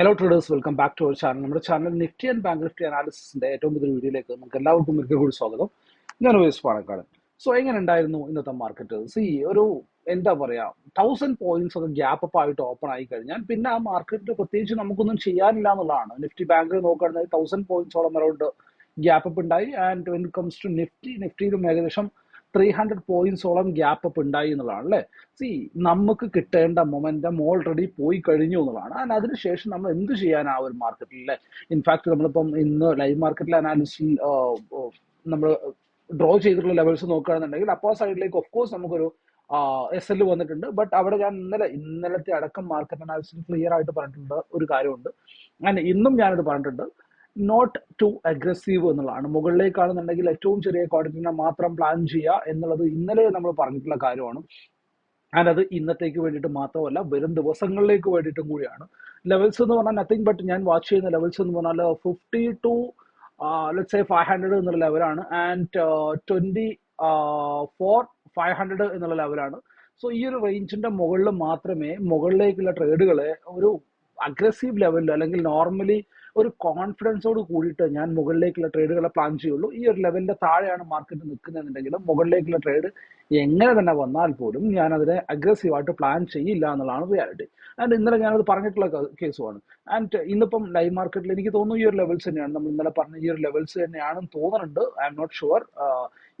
Hello traders welcome back to our channel നമ്മുടെ channel Nifty and bank Nifty അനാലിസിന്റെ ഏറ്റവും പുതിയ വീഡിയോയിലേക്ക് നമുക്ക് എല്ലാവർക്കും ഒരിക്കൽ കൂടി സ്വാഗതം. ഞാൻ ഉപയോഗിച്ച് പാണക്കാട് സോ എങ്ങനെ ഉണ്ടായിരുന്നു ഇന്നത്തെ മാർക്കറ്റ് സി ഒരു എന്താ പറയാ തൗസൻഡ് പോയിന്റ്സ് ഒക്കെ ഗ്യാപ്പ് അപ്പ് ആയിട്ട് ഓപ്പൺ ആയി കഴിഞ്ഞാൽ പിന്നെ ആ മാർക്കറ്റിൽ പ്രത്യേകിച്ച് നമുക്കൊന്നും ചെയ്യാനില്ല എന്നുള്ളതാണ്. നിഫ്റ്റി ബാങ്കിൽ നോക്കുകയാണെങ്കിൽ തൗസൻഡ് പോയിന്റ്സോളം അറൗണ്ട് ഗ്യാപ്പ് അപ്പ് ഉണ്ടായി. And when comes to Nifty നിഫ്റ്റിയിലും ഏകദേശം ത്രീ ഹൺഡ്രഡ് പോയിന്റ്സോളം ഗ്യാപ്പ് അപ്പ് ഉണ്ടായി എന്നുള്ളതാണ് അല്ലേ? സി നമുക്ക് കിട്ടേണ്ട മൊമെന്റം ഓൾറെഡി പോയി കഴിഞ്ഞു എന്നുള്ളതാണ്. ആൻഡ് അതിനുശേഷം നമ്മൾ എന്ത് ചെയ്യാൻ ആ ഒരു മാർക്കറ്റിൽ അല്ലേ? ഇൻഫാക്ട് നമ്മളിപ്പം ഇന്ന് ലൈവ് മാർക്കറ്റിൽ അനാലിസിൽ നമ്മൾ ഡ്രോ ചെയ്തിട്ടുള്ള ലെവൽസ് നോക്കുകയാണെന്നുണ്ടെങ്കിൽ അപ്പോ സൈഡിലേക്ക് ഓഫ് കോഴ്സ് നമുക്കൊരു എസ് എൽ വന്നിട്ടുണ്ട്. ബട്ട് അവിടെ ഞാൻ ഇന്നലെ ഇന്നലത്തെ അടക്കം മാർക്കറ്റ് അനാലിസിൽ ക്ലിയർ ആയിട്ട് പറഞ്ഞിട്ടുണ്ട് ഒരു കാര്യമുണ്ട്. ആൻഡ് ഇന്നും ഞാനത് പറഞ്ഞിട്ടുണ്ട്. നോട്ട് ടു അഗ്രസീവ് എന്നുള്ളതാണ്. മുകളിലേക്കാണെന്നുണ്ടെങ്കിൽ ഏറ്റവും ചെറിയ ക്വാണ്ടിറ്റിനെ മാത്രം പ്ലാൻ ചെയ്യുക എന്നുള്ളത് ഇന്നലെ നമ്മൾ പറഞ്ഞിട്ടുള്ള കാര്യമാണ്. ആൻഡ് അത് ഇന്നത്തേക്ക് വേണ്ടിയിട്ട് മാത്രമല്ല വരും ദിവസങ്ങളിലേക്ക് വേണ്ടിയിട്ടും കൂടിയാണ്. ലെവൽസ് എന്ന് പറഞ്ഞാൽ നത്തിങ് ബട്ട് ഞാൻ വാച്ച് ചെയ്യുന്ന ലെവൽസ് എന്ന് പറഞ്ഞാൽ fifty two let's say five hundred എന്നുള്ള ലെവലാണ് and twenty four five hundred എന്നുള്ള ലെവലാണ് സോ ഈ ഒരു റേഞ്ചിന്റെ മുകളിൽ മാത്രമേ മുകളിലേക്കുള്ള ട്രേഡുകളെ ഒരു അഗ്രസീവ് ലെവലിൽ അല്ലെങ്കിൽ നോർമലി ഒരു കോൺഫിഡൻസോട് കൂടിയിട്ട് ഞാൻ മുകളിലേക്കുള്ള ട്രേഡുകളെ പ്ലാൻ ചെയ്യുള്ളൂ. ഈ ഒരു ലെവലിന്റെ താഴെയാണ് മാർക്കറ്റ് നിൽക്കുന്നതെന്നുണ്ടെങ്കിലും മുകളിലേക്കുള്ള ട്രേഡ് എങ്ങനെ തന്നെ വന്നാൽ പോലും ഞാൻ അതിനെ അഗ്രസീവായിട്ട് പ്ലാൻ ചെയ്യില്ല എന്നുള്ളതാണ് റിയാലിറ്റി ആൻഡ് ഇന്നലെ ഞാനത് പറഞ്ഞിട്ടുള്ള കേസുമാണ് ആൻഡ് ഇന്നിപ്പം ലൈവ് മാർക്കറ്റിൽ എനിക്ക് തോന്നുന്നു ഈ ഒരു ലെവൽസ് തന്നെയാണ്. നമ്മൾ ഇന്നലെ പറഞ്ഞ ഈ ഒരു ലെവൽസ് തന്നെയാണെന്ന് തോന്നുന്നുണ്ട്. ഐ എം നോട്ട് ഷുവർ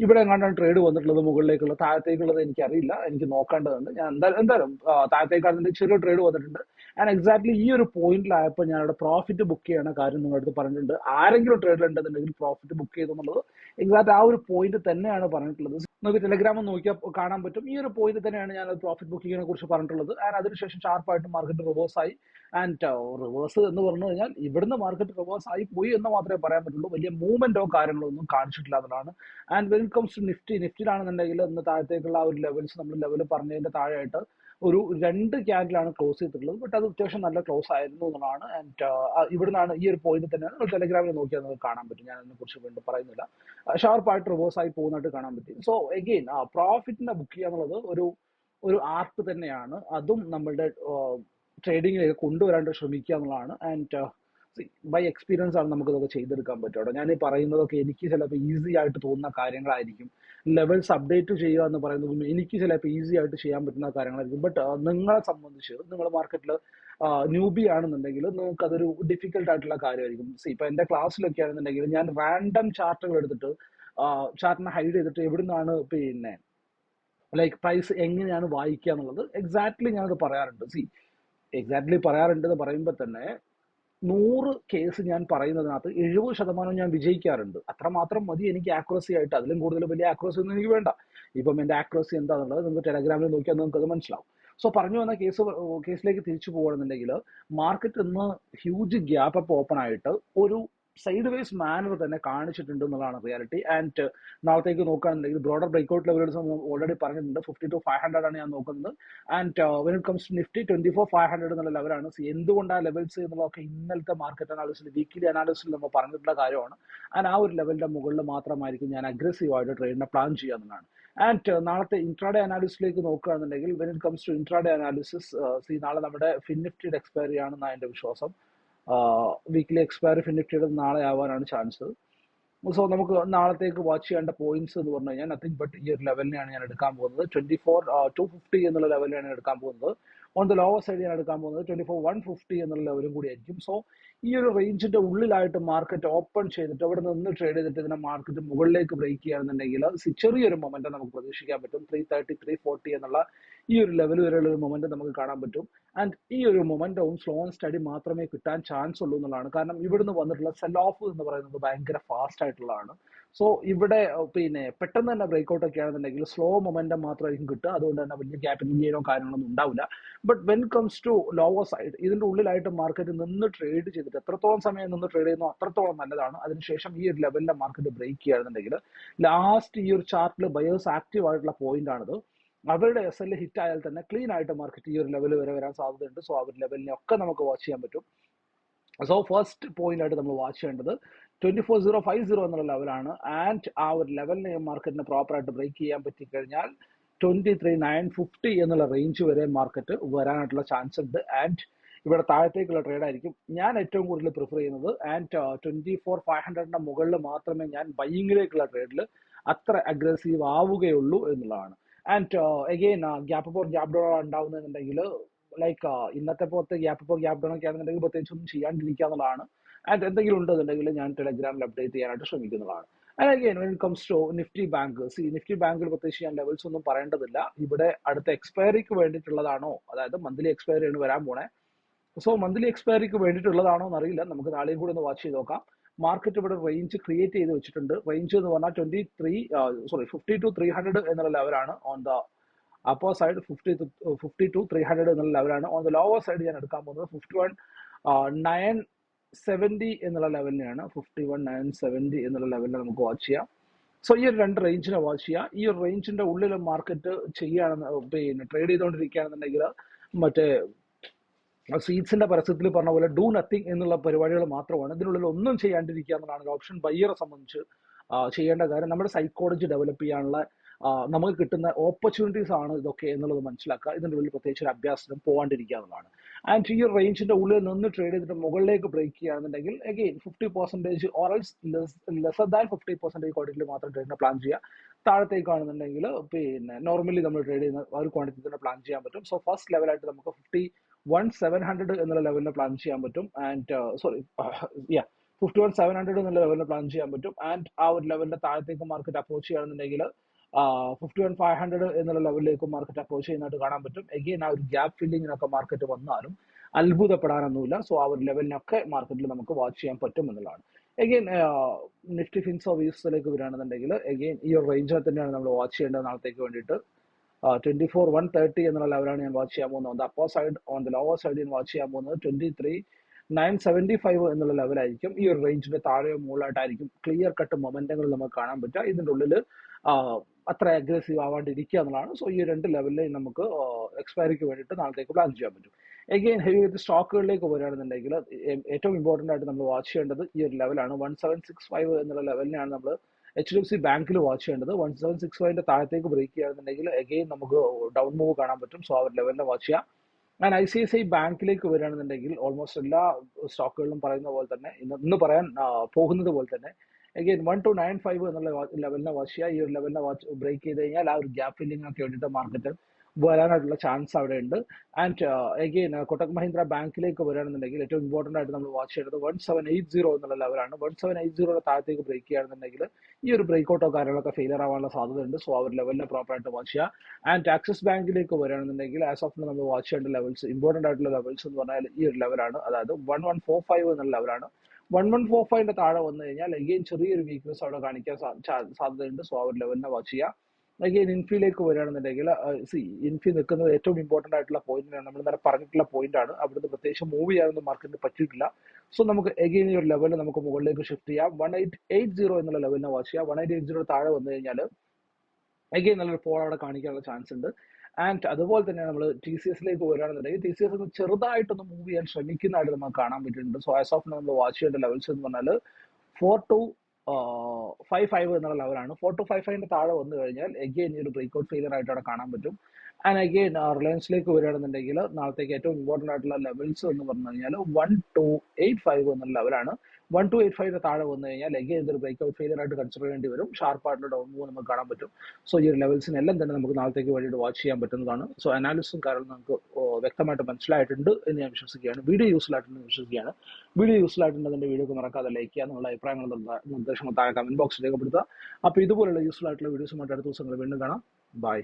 ഇവിടെ എങ്ങാണ്ടാണ് ട്രേഡ് വന്നിട്ടുള്ളത്? മുകളിലേക്കുള്ള താഴത്തേക്കുള്ളത് എനിക്കറിയില്ല. എനിക്ക് നോക്കേണ്ടതുണ്ട്. ഞാൻ എന്തായാലും എന്തായാലും താഴത്തേക്കാണെങ്കിൽ ചെറിയ ട്രേഡ് വന്നിട്ടുണ്ട്. ആൻഡ് എക്സാക്ട്ലി ഈ ഒരു പോയിന്റിലായപ്പോൾ ഞാൻ അവിടെ പ്രോഫിറ്റ് ബുക്ക് ചെയ്യണ കാര്യം നിങ്ങളുടെ അടുത്ത് പറഞ്ഞിട്ടുണ്ട്. ആരെങ്കിലും ട്രേഡിൽ ഉണ്ടെന്നുണ്ടെങ്കിൽ പ്രോഫിറ്റ് ബുക്ക് ചെയ്തെന്നുള്ളത് എക്സാക്ട് ആ ഒരു പോയിന്റ് തന്നെയാണ് പറഞ്ഞിട്ടുള്ളത്. നമുക്ക് ടെലഗ്രാം നോക്കിയാൽ കാണാൻ പറ്റും. ഈ ഒരു പോയിന്റ് തന്നെയാണ് ഞാൻ പ്രോഫിറ്റ് ബുക്കിങ്ങിനെ കുറിച്ച് പറഞ്ഞിട്ടുള്ളത്. ആൻഡ് അതിനുശേഷം ഷാർപ്പായിട്ട് മാർക്കറ്റ് റിവേഴ്സ് ആയി. ആൻഡ് റിവേഴ്സ് എന്ന് പറഞ്ഞു കഴിഞ്ഞാൽ ഇവിടുന്ന് മാർക്കറ്റ് റിവേഴ്സ് ആയി പോയി എന്ന് മാത്രമേ പറയാൻ പറ്റുള്ളൂ. വലിയ മൂവ്മെന്റോ കാര്യങ്ങളോ ഒന്നും കാണിച്ചിട്ടില്ല എന്നുള്ളതാണ്. And when comes to Nifty നിഫ്റ്റിയിലാണെന്നുണ്ടെങ്കിൽ ഇന്ന് താഴത്തേക്കുള്ള ആ ഒരു ലെവൽസ് നമ്മൾ ലെവൽ പറഞ്ഞതിന്റെ താഴെയായിട്ട് ഒരു രണ്ട് ക്യാൻഡിലാണ് ക്ലോസ് ചെയ്തിട്ടുള്ളത്. ബട്ട് അത് അത്യാവശ്യം നല്ല ക്ലോസ് ആയിരുന്നു എന്നുള്ളതാണ്. ആൻഡ് ഇവിടുന്നാണ് ഈ ഒരു പോയിന്റ് തന്നെ. നമ്മൾ ടെലഗ്രാമിൽ നോക്കിയാൽ നമുക്ക് കാണാൻ പറ്റും. ഞാൻ അതിനെക്കുറിച്ച് വീണ്ടും പറയുന്നില്ല. ഷാർപ്പായിട്ട് റിവേഴ്സ് ആയി പോകുന്നതായിട്ട് കാണാൻ പറ്റും. സോ എഗെയിൻ പ്രോഫിറ്റിനെ ബുക്ക് ചെയ്യുക എന്നുള്ളത് ഒരു ഒരു ആർട്ട് തന്നെയാണ്. അതും നമ്മളുടെ ട്രേഡിങ്ങിലേക്ക് കൊണ്ടുവരാൻ ശ്രമിക്കുക എന്നുള്ളതാണ്. ആൻഡ് ബൈ എക്സ്പീരിയൻസ് ആണ് നമുക്ക് ഇതൊക്കെ ചെയ്തെടുക്കാൻ പറ്റുള്ളൂ ഞാൻ ഈ പറയുന്നതൊക്കെ എനിക്ക് ചിലപ്പോൾ ഈസി ആയിട്ട് തോന്നുന്ന കാര്യങ്ങളായിരിക്കും. ലെവൽസ് അപ്ഡേറ്റ് ചെയ്യുക എന്ന് പറയുന്നത് എനിക്ക് ചിലപ്പോൾ ഈസി ആയിട്ട് ചെയ്യാൻ പറ്റുന്ന കാര്യങ്ങളായിരിക്കും. ബട്ട് നിങ്ങളെ സംബന്ധിച്ച് നിങ്ങൾ മാർക്കറ്റിൽ ന്യൂബി ആണെന്നുണ്ടെങ്കിൽ നിങ്ങൾക്ക് അതൊരു ഡിഫിക്കൽട്ട് ആയിട്ടുള്ള കാര്യമായിരിക്കും. ഇപ്പൊ എന്റെ ക്ലാസ്സിലൊക്കെ ആണെന്നുണ്ടെങ്കിൽ ഞാൻ റാൻഡം ചാർട്ടുകൾ എടുത്തിട്ട് ചാർട്ടിനെ ഹൈഡ് ചെയ്തിട്ട് എവിടുന്നാണ് പിന്നെ ലൈക്ക് പ്രൈസ് എങ്ങനെയാണ് വായിക്കുക എന്നുള്ളത് എക്സാക്ട്ലി ഞാനത് പറയാറുണ്ട്. സി എക്സാക്ട്ലി പറയാറുണ്ട് എന്ന് പറയുമ്പോൾ തന്നെ നൂറ് കേസ് ഞാൻ പറയുന്നതിനകത്ത് എഴുപത് ശതമാനം ഞാൻ വിജയിക്കാറുണ്ട്. അത്രമാത്രം മതി എനിക്ക് ആക്യുറസി ആയിട്ട്. അതിലും കൂടുതൽ വലിയ ആക്യുറസി ഒന്നും എനിക്ക് വേണ്ട. ഇപ്പം എന്റെ ആക്യുറസി എന്താണെന്നുള്ളത് നിങ്ങൾക്ക് ടെലഗ്രാമിൽ നോക്കിയാൽ നിങ്ങൾക്ക് അത് മനസ്സിലാവും. സോ പറഞ്ഞു വന്ന കേസ് കേസിലേക്ക് തിരിച്ചു പോകുകയാണെന്നുണ്ടെങ്കിൽ മാർക്കറ്റ് ഇന്ന് ഹ്യൂജ് ഗ്യാപ്പ് അപ്പ് ഓപ്പൺ ആയിട്ട് ഒരു സൈഡ് വേസ് മാനർ തന്നെ കാണിച്ചിട്ടുണ്ട് എന്നുള്ളതാണ് റിയാലിറ്റി ആൻഡ് നാളത്തേക്ക് നോക്കുകയാണെന്നുണ്ടെങ്കിൽ ബ്രോഡർ ബ്രേക്ക്ഔട്ട് ലെവലുകൾ ഓൾറെഡി പറഞ്ഞിട്ടുണ്ട്. ഫിഫ്റ്റി ടു ഫൈവ് ഹൺഡ്രഡ് ആണ് ഞാൻ നോക്കുന്നത്. And when it comes to Nifty twenty four five hundred എന്നുള്ള ലെവലാണ് എന്തുകൊണ്ട് ആ ലെവൽസ് എന്നുള്ളതൊക്കെ ഇന്നലത്തെ മാർക്കറ്റ് അനാലിസിൽ വീക്കിലി അനാലിസിൽ നമ്മൾ പറഞ്ഞിട്ടുള്ള കാര്യമാണ്. ആൻഡ് ആ ഒരു ലെവലിന്റെ മുകളിൽ മാത്രമായിരിക്കും ഞാൻ അഗ്രസീവ് ആയിട്ട് ട്രേഡിനെ പ്ലാൻ ചെയ്യുക എന്നതാണ് ആൻഡ് നാളത്തെ ഇൻട്രാഡേ അനാലിസിലേക്ക് നോക്കുകയാണെന്നുണ്ടെങ്കിൽ when it comes to intraday analysis C നാളെ നമ്മുടെ ഫിൻനിഫ്റ്റിയുടെ എക്സ്പയറി ആണെന്നാണ് എന്റെ വിശ്വാസം. വീക്കിലി എക്സ്പയറി ചെയ്തത് നാളെ ആവാനാണ് ചാൻസ് സോ നമുക്ക് നാളത്തേക്ക് വാച്ച് ചെയ്യേണ്ട പോയിന്റ്സ് എന്ന് പറഞ്ഞു കഴിഞ്ഞാൽ നത്തിങ് ബട്ട് ഈ ഒരു ലെവലിനെയാണ് ഞാൻ എടുക്കാൻ പോകുന്നത്. ട്വന്റി ഫോർ ടു ഫിഫ്റ്റി എന്നുള്ള ലെവലിലാണ് എടുക്കാൻ പോകുന്നത്. ഓൺ ദ ലോവർ സൈഡ് ഞാൻ എടുക്കാൻ പോകുന്നത് ട്വന്റി ഫോർ വൺ ഫിഫ്റ്റി എന്നുള്ള ലെവലും കൂടി ആയിരിക്കും. സോ ഈ ഒരു റേഞ്ചിന്റെ ഉള്ളിലായിട്ട് മാർക്കറ്റ് ഓപ്പൺ ചെയ്തിട്ട് അവിടെ നിന്ന് ട്രേഡ് ചെയ്തിട്ട് ഇതിനെ മാർക്കറ്റ് മുകളിലേക്ക് ബ്രേക്ക് ചെയ്യുകയാണെന്നുണ്ടെങ്കിൽ ചെറിയൊരു മൊമെന്റ് നമുക്ക് പ്രതീക്ഷിക്കാൻ പറ്റും. ത്രീ തേർട്ടി ത്രീ ഫോർട്ടി എന്നുള്ള ഈ ഒരു ലെവൽ വരെയുള്ള ഒരു മൊമെന്റ് നമുക്ക് കാണാൻ പറ്റും. ആൻഡ് ഈ ഒരു മൊമെന്റവും സ്ലോ ആൻഡ് സ്റ്റഡി മാത്രമേ കിട്ടാൻ ചാൻസ് ഉള്ളൂ എന്നുള്ളതാണ്. കാരണം ഇവിടുന്ന് വന്നിട്ടുള്ള സെൽ ഓഫ് എന്ന് പറയുന്നത് ഭയങ്കര ഫാസ്റ്റ് ആയിട്ടുള്ളതാണ്. സോ ഇവിടെ പിന്നെ പെട്ടെന്ന് തന്നെ ബ്രേക്ക്ഔട്ട് ഒക്കെ ആണെന്നുണ്ടെങ്കിൽ സ്ലോ മൊമെന്റം മാത്രമായിരിക്കും കിട്ടുക. അതുകൊണ്ട് തന്നെ വലിയ ക്യാപിറ്റൽ ഗെയിനോ കാര്യങ്ങളൊന്നും ഉണ്ടാവില്ല. But when comes to lower side ഇതിന്റെ ഉള്ളിലായിട്ട് മാർക്കറ്റ് നിന്ന് ട്രേഡ് ചെയ്തിട്ട് എത്രത്തോളം സമയം നിന്ന് ട്രേഡ് ചെയ്യുന്നു അത്രത്തോളം നല്ലതാണ്. അതിനുശേഷം ഈ ഒരു ലെവലിലെ മാർക്കറ്റ് ബ്രേക്ക് ചെയ്യുകയാണെന്നുണ്ടെങ്കിൽ ലാസ്റ്റ് ഈ ഒരു ചാർട്ടിൽ ബയേഴ്സ് ആക്റ്റീവ് ആയിട്ടുള്ള പോയിന്റ് ആണിത്. അവരുടെ എസ് എൽ ഹിറ്റ് ആയാൽ തന്നെ ക്ലീൻ ആയിട്ട് മാർക്കറ്റ് ഈ ഒരു ലെവൽ വരെ വരാൻ സാധ്യതയുണ്ട്. സോ ആ ഒരു ലെവലിനെ ഒക്കെ നമുക്ക് വാച്ച് ചെയ്യാൻ പറ്റും. സോ ഫസ്റ്റ് പോയിന്റ് ആയിട്ട് നമ്മൾ വാച്ച് ചെയ്യേണ്ടത് twenty four zero five zero എന്നുള്ള ലെവലാണ് ആൻഡ് ആ ഒരു ലെവലിനെ മാർക്കറ്റിന് പ്രോപ്പറായിട്ട് ബ്രേക്ക് ചെയ്യാൻ പറ്റിക്കഴിഞ്ഞാൽ ട്വന്റി ത്രീ നയൻ ഫിഫ്റ്റി എന്നുള്ള റേഞ്ച് വരെ മാർക്കറ്റ് വരാനായിട്ടുള്ള ചാൻസ് ഉണ്ട്. ആൻഡ് ഇവിടെ താഴത്തേക്കുള്ള ട്രേഡ് ആയിരിക്കും. ഞാൻ ഏറ്റവും കൂടുതൽ പ്രിഫർ ചെയ്യുന്നത് ആൻഡ് ട്വന്റി ഫോർ ഫൈവ് ഹൺഡ്രഡിന്റെ മുകളിൽ മാത്രമേ ഞാൻ ബൈയിങ്ങിലേക്കുള്ള ട്രേഡിൽ അത്ര അഗ്രസീവ് ആവുകയുള്ളൂ എന്നുള്ളതാണ്. And again gap for gap down ഉണ്ടാവുന്നുണ്ടെങ്കിൽ like ഇന്നത്തെ പോലത്തെ ഗ്യാപ്പ് ഫോർ ഗ്യാപ്പ് ഡൗൺ ഒക്കെ ആണെന്നുണ്ടെങ്കിൽ പ്രത്യേകിച്ച് ഒന്നും ചെയ്യാണ്ടിരിക്കുക എന്നുള്ളതാണ്. ആൻഡ് എന്തെങ്കിലും ഉണ്ടെന്നുണ്ടെങ്കിൽ ഞാൻ ടെലഗ്രാമിൽ അപ്ഡേറ്റ് ചെയ്യാനായിട്ട് ശ്രമിക്കുന്നതാണ്. And when it comes to Nifty bank C Nifty ബാങ്കിൽ പ്രത്യേകിച്ച് ഞാൻ ലെവൽസ് ഒന്നും പറയേണ്ടതില്ല. ഇവിടെ അടുത്ത എക്സ്പയറിക്ക് വേണ്ടിയിട്ടുള്ളതാണോ? അതായത് മന്ത്ലി എക്സ്പയറി ആണ് വരാൻ പോണേ. സോ മന്ത്ലി എക്സ്പയറിക്ക് വേണ്ടിയിട്ടുള്ളതാണോ എന്നറിയില്ല. നമുക്ക് നാളെയും കൂടെ ഒന്ന് വാച്ച് ചെയ്ത് നോക്കാം. മാർക്കറ്റ് ഇവിടെ റേഞ്ച് ക്രിയേറ്റ് ചെയ്ത് വെച്ചിട്ടുണ്ട്. റേഞ്ച് എന്ന് പറഞ്ഞാൽ twenty three sorry fifty two three hundred എന്നുള്ള ലെവലാണ് on the upper side fifty fifty two three hundred എന്നുള്ള ലെവലാണ് ഓൺ ദ ലോവർ സൈഡ് ഞാൻ എടുക്കാൻ പോകുന്നത് ഫിഫ്റ്റി വൺ നയൻ സെവന്റി എന്നുള്ള ലെവലിനെയാണ് ഫിഫ്റ്റി വൺ നയൻ സെവന്റി എന്നുള്ള ലെവലിൽ നമുക്ക് വാച്ച് ചെയ്യാം. സോ ഈ ഒരു രണ്ട് റേഞ്ചിനെ വാച്ച് ചെയ്യാം. ഈ ഒരു റേഞ്ചിന്റെ ഉള്ളിൽ മാർക്കറ്റ് ചെയ്യുകയാണെന്ന് പിന്നെ ട്രേഡ് ചെയ്തുകൊണ്ടിരിക്കുകയാണെന്നുണ്ടെങ്കിൽ മറ്റേ സീറ്റ്സിന്റെ പരസ്യത്തിൽ പറഞ്ഞ പോലെ ഡൂ നത്തിങ് എന്നുള്ള പരിപാടികൾ മാത്രമാണ്. ഇതിനുള്ളിൽ ഒന്നും ചെയ്യാണ്ടിരിക്കുക എന്നുള്ളതാണ്. ഓപ്ഷൻ ബയ്യറെ സംബന്ധിച്ച് ചെയ്യേണ്ട കാര്യം. നമ്മുടെ സൈക്കോളജി ഡെവലപ്പ് ചെയ്യാനുള്ള നമുക്ക് കിട്ടുന്ന ഓപ്പർച്യൂണിറ്റീസ് ആണ് ഇതൊക്കെ എന്നുള്ളത് മനസ്സിലാക്കുക. ഇതിന്റെ ഉള്ളിൽ പ്രത്യേകിച്ച് ഒരു അഭ്യാസത്തിനും പോകാണ്ടിരിക്കുക ആൻഡ് ഈ റേഞ്ചിന്റെ ഉള്ളിൽ നിന്ന് ട്രേഡ് ചെയ്തിട്ട് മുകളിലേക്ക് ബ്രേക്ക് ചെയ്യുകയാണെന്നുണ്ടെങ്കിൽ again fifty percentage or else lesser than fifty percentage ക്വാണ്ടിറ്റിയിൽ മാത്രം ട്രേഡിനെ പ്ലാൻ ചെയ്യുക. താഴത്തേക്കാണെന്നുണ്ടെങ്കിൽ പിന്നെ നോർമലി നമ്മൾ ട്രേഡ് ചെയ്യുന്ന ആ ഒരു ക്വാണ്ടിറ്റി തന്നെ പ്ലാൻ ചെയ്യാൻ പറ്റും. സോ ഫസ്റ്റ് ലെവലായിട്ട് നമുക്ക് ഫിഫ്റ്റി വൺ സെവൻ ഹൺഡ്രഡ് എന്നുള്ള ലെവലിൽ പ്ലാൻ ചെയ്യാൻ പറ്റും. And sorry yeah fifty one seven hundred എന്നുള്ള ലെവലിൽ പ്ലാൻ ചെയ്യാൻ പറ്റും. ആൻഡ് ആ ഒരു ലെവലിന്റെ താഴത്തേക്ക് മാർക്കറ്റ് അപ്രോച്ച് ചെയ്യുകയാണെന്നുണ്ടെങ്കിൽ ഫിഫ്റ്റി വൺ ഫൈവ് ഹൺഡ്രഡ് എന്നുള്ള ലെവലിലേക്ക് മാർക്കറ്റ് അപ്രോച്ച് ചെയ്യുന്നതായിട്ട് കാണാൻ പറ്റും. എഗെയിൻ ആ ഒരു ഗ്യാപ്പ് ഫില്ലിങ്ങിനൊക്കെ മാർക്കറ്റ് വന്നാലും അത്ഭുതപ്പെടാനൊന്നുമില്ല. സോ ആ ഒരു ലെവലിനൊക്കെ മാർക്കറ്റിൽ നമുക്ക് വാച്ച് ചെയ്യാൻ പറ്റും എന്നുള്ളതാണ്. എഗെയിൻ നിഫ്റ്റി ഫിൻ സർവീസിലേക്ക് വരികയാണെന്നുണ്ടെങ്കിൽ എഗെയിൻ ഈ ഒരു റേഞ്ചിൽ തന്നെയാണ് നമ്മൾ വാച്ച് ചെയ്യേണ്ടത് നാളത്തേക്ക് വേണ്ടിയിട്ട്. ട്വന്റി ഫോർ വൺ തേർട്ടി എന്നുള്ള ലെവലാണ് ഞാൻ വാച്ച് ചെയ്യാൻ പോകുന്നത്. Upper side on the lower side ഞാൻ വാച്ച് ചെയ്യാൻ പോകുന്നത് twenty three nine seventy five എന്നുള്ള ലെവലായിരിക്കും. ഈ ഒരു റേഞ്ചിന്റെ താഴെയോ മുകളിലായിട്ടായിരിക്കും ക്ലിയർ കട്ട് മൊമെന്റങ്ങൾ നമുക്ക് കാണാൻ പറ്റുക. ഇതിന്റെ ഉള്ളിൽ അത്ര അഗ്രസീവ് ആവാണ്ടിരിക്കുക എന്നുള്ളതാണ്. സോ ഈ രണ്ട് ലെവലിൽ നമുക്ക് എക്സ്പയറിക്ക് വേണ്ടിയിട്ട് നാളത്തേക്ക് പ്ലാൻ ചെയ്യാൻ പറ്റും. എഗെയിൻ ഹെവി വിത്ത് സ്റ്റോക്കുകളിലേക്ക് വരികയാണെന്നുണ്ടെങ്കിൽ ഏറ്റവും ഇമ്പോർട്ടന്റ് ആയിട്ട് നമ്മൾ വാച്ച് ചെയ്യേണ്ടത് ഈ ഒരു ലെവലാണ് വൺ സെവൻ സിക്സ് ഫൈവ് എന്നുള്ള ലെവലിനെയാണ് നമ്മൾ എച്ച് ഡി എഫ് സി ബാങ്കിൽ വാച്ച് ചെയ്യേണ്ടത്. വൺ സെവൻ സിക്സ് ഫൈവിന്റെ താഴത്തേക്ക് ബ്രേക്ക് ചെയ്യുകയാണെന്നുണ്ടെങ്കിൽ എഗെയിൻ നമുക്ക് ഡൗൺ മൂവ് കാണാൻ പറ്റും. സോ ആ ഒരു ലെവലിനെ വാച്ച് ചെയ്യാം. ഞാൻ I C I C I ബാങ്കിലേക്ക് വരികയാണെന്നുണ്ടെങ്കിൽ ഓൾമോസ്റ്റ് എല്ലാ സ്റ്റോക്കുകളിലും പറയുന്ന പോലെ തന്നെ ഇന്ന് ഇന്ന് പറയാൻ പോകുന്നത് പോലെ തന്നെ again one two nine five എന്നുള്ള ലെവലിനെ വാച്ച് ചെയ്യുക. ഈ ഒരു ലെവലിനെ വാച്ച് ബ്രേക്ക് ചെയ്ത് കഴിഞ്ഞാൽ ആ ഒരു ഗ്യാപ്പ് ഫില്ലിംഗ് വേണ്ടിയിട്ട് മാർക്കറ്റ് വരാനായിട്ടുള്ള ചാൻസ് അവിടെ ഉണ്ട് ആൻഡ് എഗെയിൻ കൊട്ടക് മഹീന്ദ്ര ബാങ്കിലേക്ക് വരികയാണെന്നുണ്ടെങ്കിൽ ഏറ്റവും ഇമ്പോർട്ടന്റ് ആയിട്ട് നമ്മൾ വാച്ച് ചെയ്യേണ്ടത് വൺ സെവൻ എയ്റ്റ് സീറോ എന്നുള്ള ലെവലാണ് വൺ സെവൻ എയ്റ്റ് സീറോയുടെ താഴത്തേക്ക് ബ്രേക്ക് ചെയ്യുകയാണെന്നുണ്ടെങ്കിൽ ഈ ഒരു ബ്രേക്ക് ഔട്ടോ കാര്യങ്ങളൊക്കെ ഫെയിലർ ആവാനുള്ള സാധ്യത ഉണ്ട് സോ ആ ഒരു ലെവലിനെ പ്രോപ്പർ ആയിട്ട് വാച്ച് ചെയ്യുക. ആൻഡ് ആക്സിസ് ബാങ്കിലേക്ക് വരികയാണെന്നുണ്ടെങ്കിൽ ആസ് ഓഫ് നമ്മൾ വാച്ച് ചെയ്യേണ്ട ലെവൽസ് ഇമ്പോർട്ടന്റ് ആയിട്ടുള്ള ലെവൽസ് എന്ന് പറഞ്ഞാൽ ഈ ഒരു ലെവലാണ് അതായത് വൺ വൺ ഫോർ ഫൈവ് എന്നുള്ള ലെവലാണ് വൺ വൺ ഫോർ ഫൈവിന്റെ താഴെ വന്നു കഴിഞ്ഞാൽ എഗെയിൻ ചെറിയൊരു വീക്ക്നെസ് അവിടെ കാണിക്കാൻ സാധ്യതയുണ്ട്. സോ ആ ഒരു ലെവലിനെ വാച്ച് ചെയ്യുക. അഗെയിൻ ഇൻഫിയിലേക്ക് വരികയാണെന്നുണ്ടെങ്കിൽ സി ഇൻഫി നിൽക്കുന്നത് ഏറ്റവും ഇമ്പോർട്ടന്റ് ആയിട്ടുള്ള പോയിന്റിനാണ് നമ്മൾ നേരെ പറഞ്ഞിട്ടുള്ള പോയിന്റ് ആണ്. അവിടുന്ന് പ്രത്യേകിച്ച് മൂവ് ചെയ്യാനൊന്നും മാർക്കറ്റിന് പറ്റിയിട്ടില്ല. സോ നമുക്ക് എഗെയിൻ ഈ ഒരു ലെവലിൽ നമുക്ക് മുകളിലേക്ക് ഷിഫ്റ്റ് ചെയ്യാം. വൺ എയ്റ്റ് എയ്റ്റ് സീറോ എന്നുള്ള ലെവലിനെ വാച്ച് ചെയ്യാം. വൺ എയ്റ്റ് എയ്റ്റ് സീറോ താഴെ വന്നു കഴിഞ്ഞാൽ എഗെയിൻ നല്ലൊരു ഫോൾ അവിടെ കാണിക്കാനുള്ള ചാൻസ് ഉണ്ട്. ആൻഡ് അതുപോലെ തന്നെ നമ്മൾ ടി സി എസിലേക്ക് വരികയാണെന്നുണ്ടെങ്കിൽ ടി സി എസ് ചെറുതായിട്ടൊന്ന് മൂവ് ചെയ്യാൻ ശ്രമിക്കുന്നതായിട്ട് നമുക്ക് കാണാൻ പറ്റുന്നുണ്ട്. സോ ആസ് ഓഫ് നമ്മൾ വാച്ച് ചെയ്യേണ്ട ലെവൽസ് എന്ന് പറഞ്ഞാൽ ഫോർ ടു ഫൈവ് ഫൈവ് എന്നുള്ള ലെവലാണ് ഫോർ ടു ഫൈവ് ഫൈവിന്റെ താഴെ വന്നു കഴിഞ്ഞാൽ എഗെയിൻ ഈ ഒരു ബ്രേക്ക്ഔട്ട് ഫെയിലർ ആയിട്ട് അവിടെ കാണാൻ പറ്റും. ആൻഡ് അഗെയിൻ റിലയൻസിലേക്ക് വരികയാണെന്നുണ്ടെങ്കിൽ നാളത്തേക്ക് ഏറ്റവും ഇമ്പോർട്ടന്റ് ആയിട്ടുള്ള ലെവൽസ് എന്ന് പറഞ്ഞു കഴിഞ്ഞാൽ വൺ ടു എയ്റ്റ് ഫൈവ് എന്നുള്ള ലെവലാണ് വൺ ടു എയ്റ്റ് ഫൈവ് താഴെ വന്നു കഴിഞ്ഞാൽ ലെഗ് ഇതൊരു ബ്രേക്ക് ഔട്ട് ഫെയിലർ ആയിട്ട് കൺസിഡർ ചെയ്യേണ്ടി വരും ഷാർപ്പായിട്ടുള്ള ഡൗൺ മൂവ് നമുക്ക് കാണാൻ പറ്റും. സോ ഈ ഒരു ലെവൽസിനെല്ലാം തന്നെ നമുക്ക് നാളത്തേക്ക് വേണ്ടിയിട്ട് വാച്ച് ചെയ്യാൻ പറ്റുന്നതാണ്. സോ അനാലിസിസും കാരണം നമുക്ക് വ്യക്തമായിട്ട് മനസ്സിലായിട്ടുണ്ട് എന്ന് ഞാൻ വിശ്വസിക്കുകയാണ്. വീഡിയോ യൂസ്ഫുൾ ആയിട്ടുണ്ട് വിശ്വസിക്കുകയാണ്. വീഡിയോ യൂസ്ഫുൾ ആയിട്ടുണ്ടെങ്കിൽ വീഡിയോക്ക് മറക്കാതെ ലൈക്ക് ചെയ്യുക എന്നുള്ള അഭിപ്രായങ്ങൾ നിർദ്ദേശങ്ങൾ താഴെ കമന്റ് ബോക്സിൽ രേഖപ്പെടുത്തുക. അപ്പോൾ ഇതുപോലുള്ള യൂസ്ഫുൾ ആയിട്ടുള്ള വീഡിയോസുമായിട്ട് അടുത്ത ദിവസങ്ങൾ വീണ്ടും കാണാം. ബൈ